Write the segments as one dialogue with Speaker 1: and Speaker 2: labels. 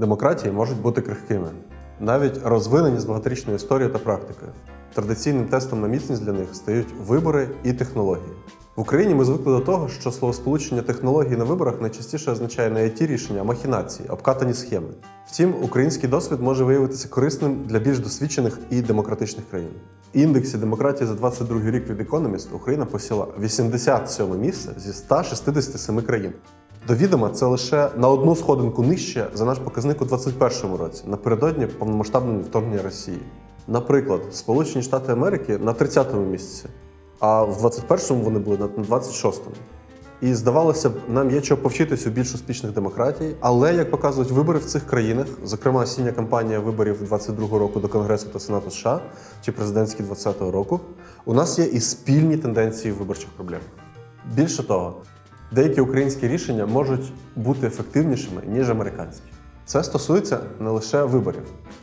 Speaker 1: Демократії можуть бути крихкими, навіть розвинені з багаторічною історією та практикою. Традиційним тестом на міцність для них стають вибори і технології. В Україні ми звикли до того, що словосполучення технології на виборах найчастіше означає не it рішення, а махінації, обкатані схеми. Втім, український досвід може виявитися корисним для більш досвідчених і демократичних країн. В індексі демократії за 22 рік від Economist Україна посіла 87 місце зі 167 країн. До відома, це лише на одну сходинку нижче за наш показник у 2021 році, напередодні повномасштабного вторгнення Росії. Наприклад, Сполучені Штати Америки на 30-му місці, а в 21-му вони були на 26-му. І здавалося б, нам є чого повчитись у більш успішних демократій, але як показують вибори в цих країнах, зокрема осіння кампанія виборів 22-го року до Конгресу та Сенату США чи президентські 20-го року, у нас є і спільні тенденції виборчих проблемах. Більше того, деякі українські рішення можуть бути ефективнішими ніж американські. Це стосується не лише виборів.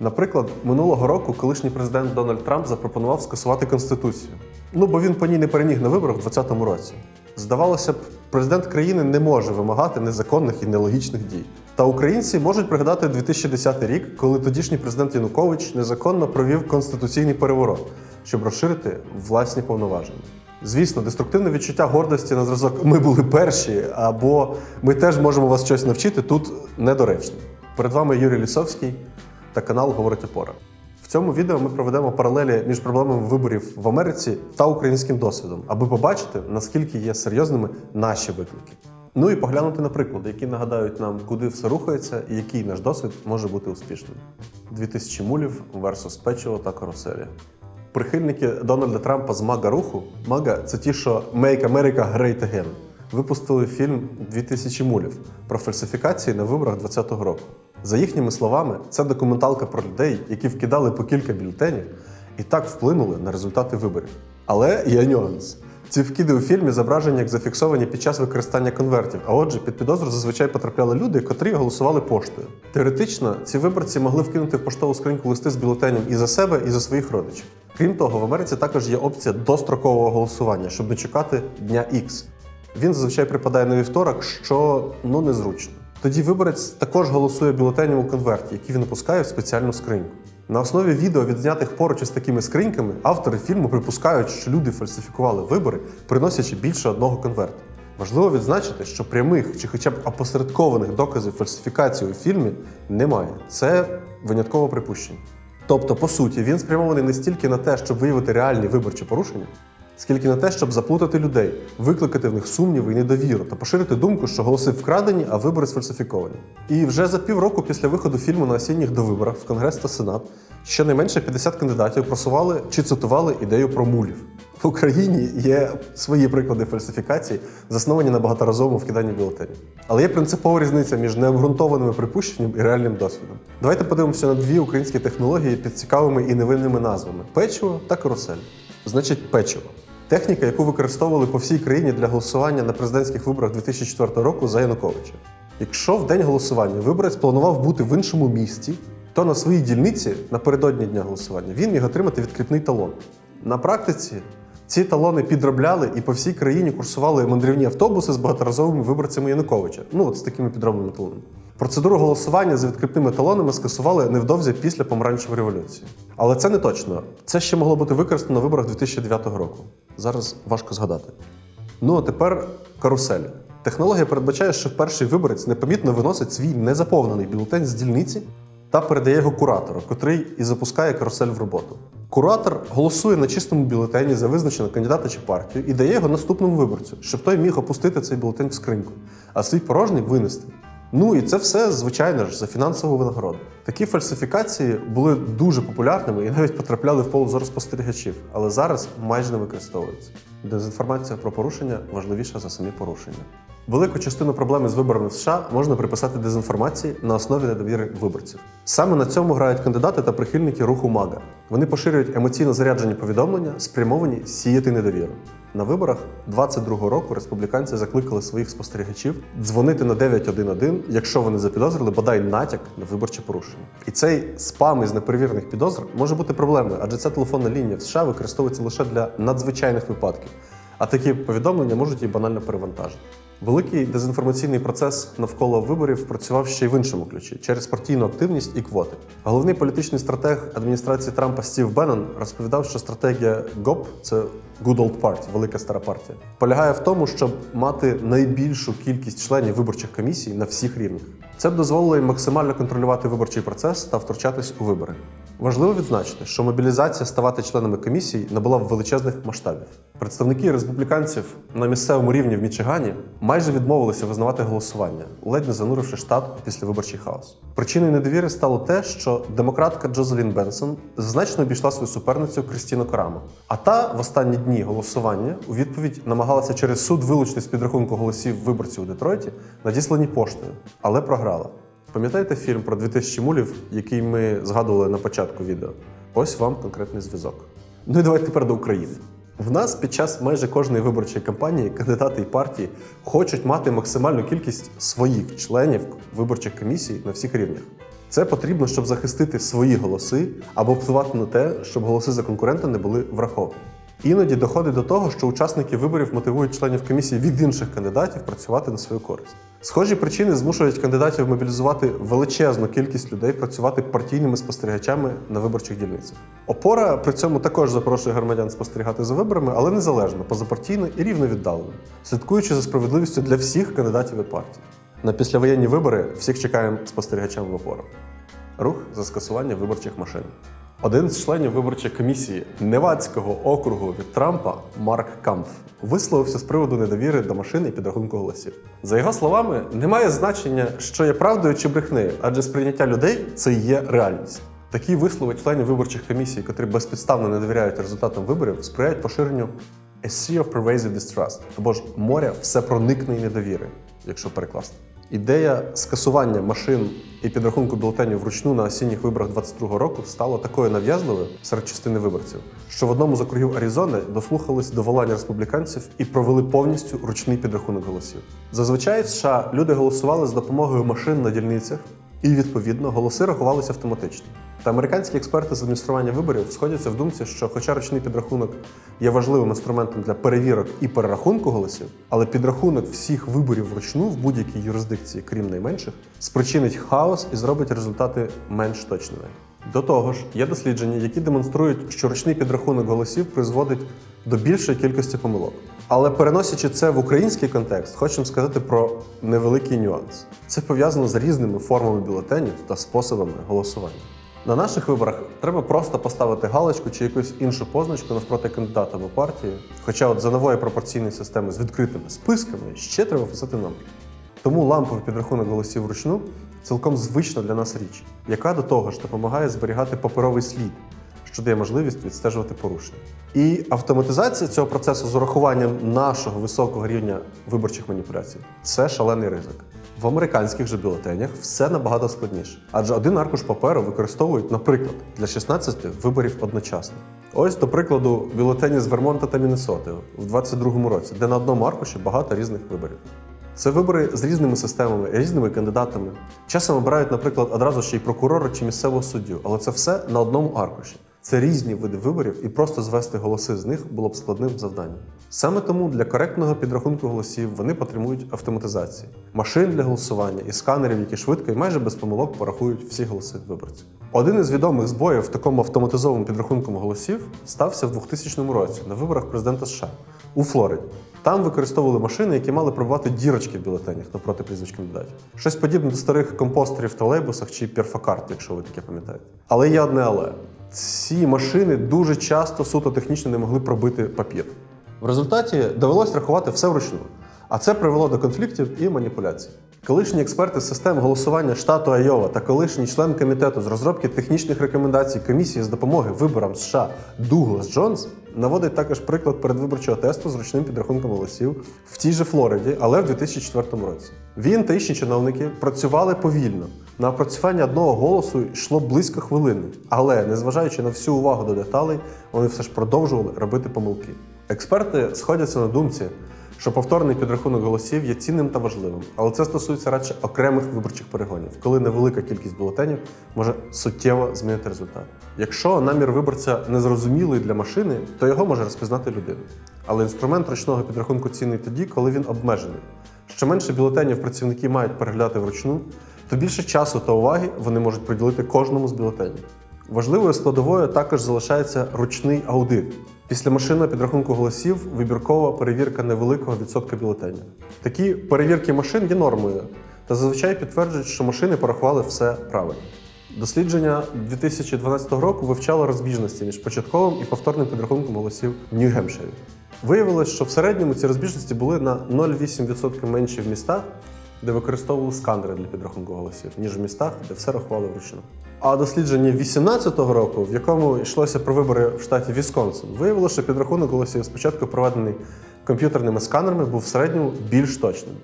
Speaker 1: Наприклад, минулого року колишній президент Дональд Трамп запропонував скасувати конституцію. Ну бо він по ній не переміг на виборах у 2020 році. Здавалося б, президент країни не може вимагати незаконних і нелогічних дій. Та українці можуть пригадати 2010 рік, коли тодішній президент Янукович незаконно провів конституційний переворот, щоб розширити власні повноваження. Звісно, деструктивне відчуття гордості на зразок ми були перші, або ми теж можемо вас щось навчити тут недоречно. Перед вами Юрій Лісовський та канал Говорить Опора. В цьому відео ми проведемо паралелі між проблемами виборів в Америці та українським досвідом, аби побачити, наскільки є серйозними наші виклики. Ну і поглянути на приклади, які нагадають нам, куди все рухається і який наш досвід може бути успішним. 2000 мулів versus печиво та каруселі. Прихильники Дональда Трампа з мага руху мага це ті, що Make America Great Again. Випустили фільм «2000 мулів про фальсифікації на виборах 2020 року. За їхніми словами, це документалка про людей, які вкидали по кілька бюлетенів і так вплинули на результати виборів. Але є нюанс. Ці вкиди у фільмі зображені як зафіксовані під час використання конвертів. А отже, під підозру зазвичай потрапляли люди, котрі голосували поштою. Теоретично, ці виборці могли вкинути в поштову скриньку листи з бюлетенем і за себе, і за своїх родичів. Крім того, в Америці також є опція дострокового голосування, щоб не чекати дня X. Він зазвичай припадає на вівторок, що ну незручно. Тоді виборець також голосує бюлетенем у конверті, який він опускає в спеціальну скриньку. На основі відео, відзнятих поруч із такими скриньками, автори фільму припускають, що люди фальсифікували вибори, приносячи більше одного конверта. Важливо відзначити, що прямих чи хоча б опосередкованих доказів фальсифікації у фільмі немає. Це винятково припущення. Тобто, по суті, він спрямований не стільки на те, щоб виявити реальні виборчі порушення, скільки на те, щоб заплутати людей, викликати в них сумніви і недовіру та поширити думку, що голоси вкрадені, а вибори сфальсифіковані. І вже за півроку після виходу фільму на осінніх довиборах в Конгрес та Сенат щонайменше 50 кандидатів просували чи цитували ідею про мулів. В Україні є свої приклади фальсифікацій, засновані на багаторазовому вкиданні бюлетенів. Але є принципова різниця між необґрунтованими припущенням і реальним досвідом. Давайте подивимося на дві українські технології під цікавими і невинними назвами: печиво та карусель. Значить, печиво. Техніка, яку використовували по всій країні для голосування на президентських виборах 2004 року за Януковича. Якщо в день голосування виборець планував бути в іншому місті, то на своїй дільниці напередодні дня голосування він міг отримати відкріпний талон. На практиці ці талони підробляли і по всій країні курсували мандрівні автобуси з багаторазовими виборцями Януковича. Ну от з такими підробленими талонами. Процедуру голосування за відкріпними талонами скасували невдовзі після помаранчевої революції. Але це не точно. Це ще могло бути використано на виборах 2009 року. Зараз важко згадати. Ну а тепер карусель. Технологія передбачає, що перший виборець непомітно виносить свій незаповнений бюлетень з дільниці та передає його куратору, котрий і запускає карусель в роботу. Куратор голосує на чистому бюлетені за визначеного кандидата чи партію і дає його наступному виборцю, щоб той міг опустити цей бюлетень в скриньку, а свій порожній винести. Ну і це все, звичайно ж, за фінансову винагороду. Такі фальсифікації були дуже популярними і навіть потрапляли в поле спостерігачів, але зараз майже не використовуються. Дезінформація про порушення важливіша за самі порушення. Велику частину проблеми з виборами в США можна приписати дезінформації на основі недовіри виборців. Саме на цьому грають кандидати та прихильники руху МАГА. Вони поширюють емоційно заряджені повідомлення, спрямовані сіяти недовіру. На виборах 22-го року республіканці закликали своїх спостерігачів дзвонити на 911, якщо вони запідозрили бодай натяк на виборче порушення. І цей спам із неперевірених підозр може бути проблемою, адже ця телефонна лінія в США використовується лише для надзвичайних випадків. А такі повідомлення можуть її банально перевантажити. Великий дезінформаційний процес навколо виборів працював ще й в іншому ключі через партійну активність і квоти. Головний політичний стратег адміністрації Трампа Стів Беннон розповідав, що стратегія ГОП це Good Old Party, велика стара партія, полягає в тому, щоб мати найбільшу кількість членів виборчих комісій на всіх рівнях. Це б дозволило їм максимально контролювати виборчий процес та втручатись у вибори. Важливо відзначити, що мобілізація ставати членами комісії набула величезних масштабів. Представники республіканців на місцевому рівні в Мічигані майже відмовилися визнавати голосування, ледь не зануривши штат у післявиборчий хаос. Причиною недовіри стало те, що демократка Джозелін Бенсон значно обійшла свою суперницю Крістіну Караму. А та в останні дні голосування у відповідь намагалася через суд вилучити з підрахунку голосів виборців у Детройті, надіслані поштою, але програла. Пам'ятаєте фільм про 2000 мулів, який ми згадували на початку відео? Ось вам конкретний зв'язок. Ну і давайте тепер до України. В нас під час майже кожної виборчої кампанії кандидати і партії хочуть мати максимальну кількість своїх членів виборчих комісій на всіх рівнях. Це потрібно, щоб захистити свої голоси або впливати на те, щоб голоси за конкурента не були враховані. Іноді доходить до того, що учасники виборів мотивують членів комісії від інших кандидатів працювати на свою користь. Схожі причини змушують кандидатів мобілізувати величезну кількість людей працювати партійними спостерігачами на виборчих дільницях. Опора при цьому також запрошує громадян спостерігати за виборами, але незалежно, позапартійно і рівно віддалено, слідкуючи за справедливістю для всіх кандидатів і партій. На післявоєнні вибори всіх чекаємо спостерігачам в опору. Рух за скасування виборчих машин. Один з членів виборчої комісії Невадського округу від Трампа Марк Кампф висловився з приводу недовіри до машини і підрахунку голосів. За його словами, немає значення, що є правдою чи брехнею, адже сприйняття людей це є реальність. Такі вислови членів виборчих комісій, котрі безпідставно не довіряють результатам виборів, сприяють поширенню «a sea of pervasive distrust» або ж моря всепроникної недовіри, якщо перекласти. Ідея скасування машин і підрахунку бюлетенів вручну на осінніх виборах 22-го року стала такою нав'язливою серед частини виборців, що в одному з округів Аризони дослухались до волання республіканців і провели повністю ручний підрахунок голосів. Зазвичай в США люди голосували з допомогою машин на дільницях, і відповідно голоси рахувалися автоматично. Та американські експерти з адміністрування виборів сходяться в думці, що, хоча ручний підрахунок є важливим інструментом для перевірок і перерахунку голосів, але підрахунок всіх виборів вручну в будь-якій юрисдикції, крім найменших, спричинить хаос і зробить результати менш точними. До того ж, є дослідження, які демонструють, що ручний підрахунок голосів призводить до більшої кількості помилок. Але переносячи це в український контекст, хочемо сказати про невеликий нюанс. Це пов'язано з різними формами бюлетенів та способами голосування. На наших виборах треба просто поставити галочку чи якусь іншу позначку навпроти кандидата або партії. Хоча от за нової пропорційної системи з відкритими списками ще треба писати номер. Тому ламповий підрахунок голосів вручну цілком звична для нас річ, яка до того ж допомагає зберігати паперовий слід, що дає можливість відстежувати порушення. І автоматизація цього процесу з урахуванням нашого високого рівня виборчих маніпуляцій це шалений ризик. В американських же бюлетенях все набагато складніше, адже один аркуш паперу використовують, наприклад, для 16 виборів одночасно. Ось, до прикладу, бюлетені з Вермонта та Міннесоти в 22-му році, де на одному аркуші багато різних виборів. Це вибори з різними системами, різними кандидатами. Часом обирають, наприклад, одразу ще й прокурора чи місцевого суддю, але це все на одному аркуші. Це різні види виборів, і просто звести голоси з них було б складним завданням. Саме тому для коректного підрахунку голосів вони потребують автоматизації, машин для голосування і сканерів, які швидко і майже без помилок порахують всі голоси виборців. Один із відомих збоїв в такому автоматизованому підрахунку голосів стався в 2000 році на виборах президента США у Флориді. Там використовували машини, які мали пробувати дірочки в бюлетенях навпроти прізвищ кандидатів. Щось подібне до старих компостерів в тролейбусах чи перфокарт, якщо ви таке пам'ятаєте. Але є одне але. Ці машини дуже часто суто технічно не могли пробити папір. В результаті довелось рахувати все вручну. А це привело до конфліктів і маніпуляцій. Колишні експерти з систем голосування штату Айова та колишній член комітету з розробки технічних рекомендацій комісії з допомоги виборам США Дуглас Джонс наводить також приклад передвиборчого тесту з ручним підрахунком голосів в тій же Флориді, але в 2004 році. Він та інші чиновники працювали повільно. На опрацювання одного голосу йшло близько хвилини, але незважаючи на всю увагу до деталей, вони все ж продовжували робити помилки. Експерти сходяться на думці, що повторний підрахунок голосів є цінним та важливим, але це стосується радше окремих виборчих перегонів, коли невелика кількість бюлетенів може суттєво змінити результат. Якщо намір виборця незрозумілий для машини, то його може розпізнати людина. Але інструмент ручного підрахунку цінний тоді, коли він обмежений, що менше бюлетенів працівники мають переглядати вручну, то більше часу та уваги вони можуть приділити кожному з бюлетенів. Важливою складовою також залишається ручний аудит. Після машинного підрахунку голосів вибіркова перевірка невеликого відсотка бюлетенів. Такі перевірки машин є нормою та зазвичай підтверджують, що машини порахували все правильно. Дослідження 2012 року вивчало розбіжності між початковим і повторним підрахунком голосів в Нью-Гемпширі. Виявилось, що в середньому ці розбіжності були на 0,8% менші в містах, де використовували сканери для підрахунку голосів, ніж в містах, де все рахували вручну. А дослідження 2018 року, в якому йшлося про вибори в штаті Вісконсин, виявилося, що підрахунок голосів спочатку проведений комп'ютерними сканерами був в середньому більш точним.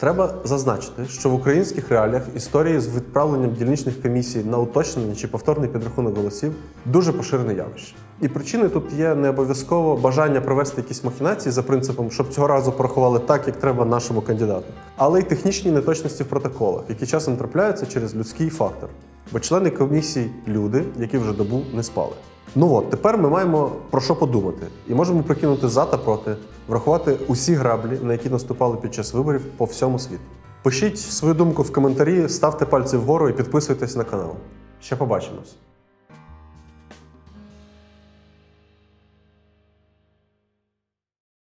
Speaker 1: Треба зазначити, що в українських реаліях історії з відправленням дільничних комісій на уточнення чи повторний підрахунок голосів дуже поширене явище. І причиною тут є не обов'язково бажання провести якісь махінації за принципом, щоб цього разу порахували так, як треба нашому кандидату, але й технічні неточності в протоколах, які часом трапляються через людський фактор. Бо члени комісій люди, які вже добу не спали. Ну от тепер ми маємо про що подумати і можемо прикинути за та проти, врахувати усі граблі, на які наступали під час виборів по всьому світу. Пишіть свою думку в коментарі, ставте пальці вгору і підписуйтесь на канал. Ще побачимось.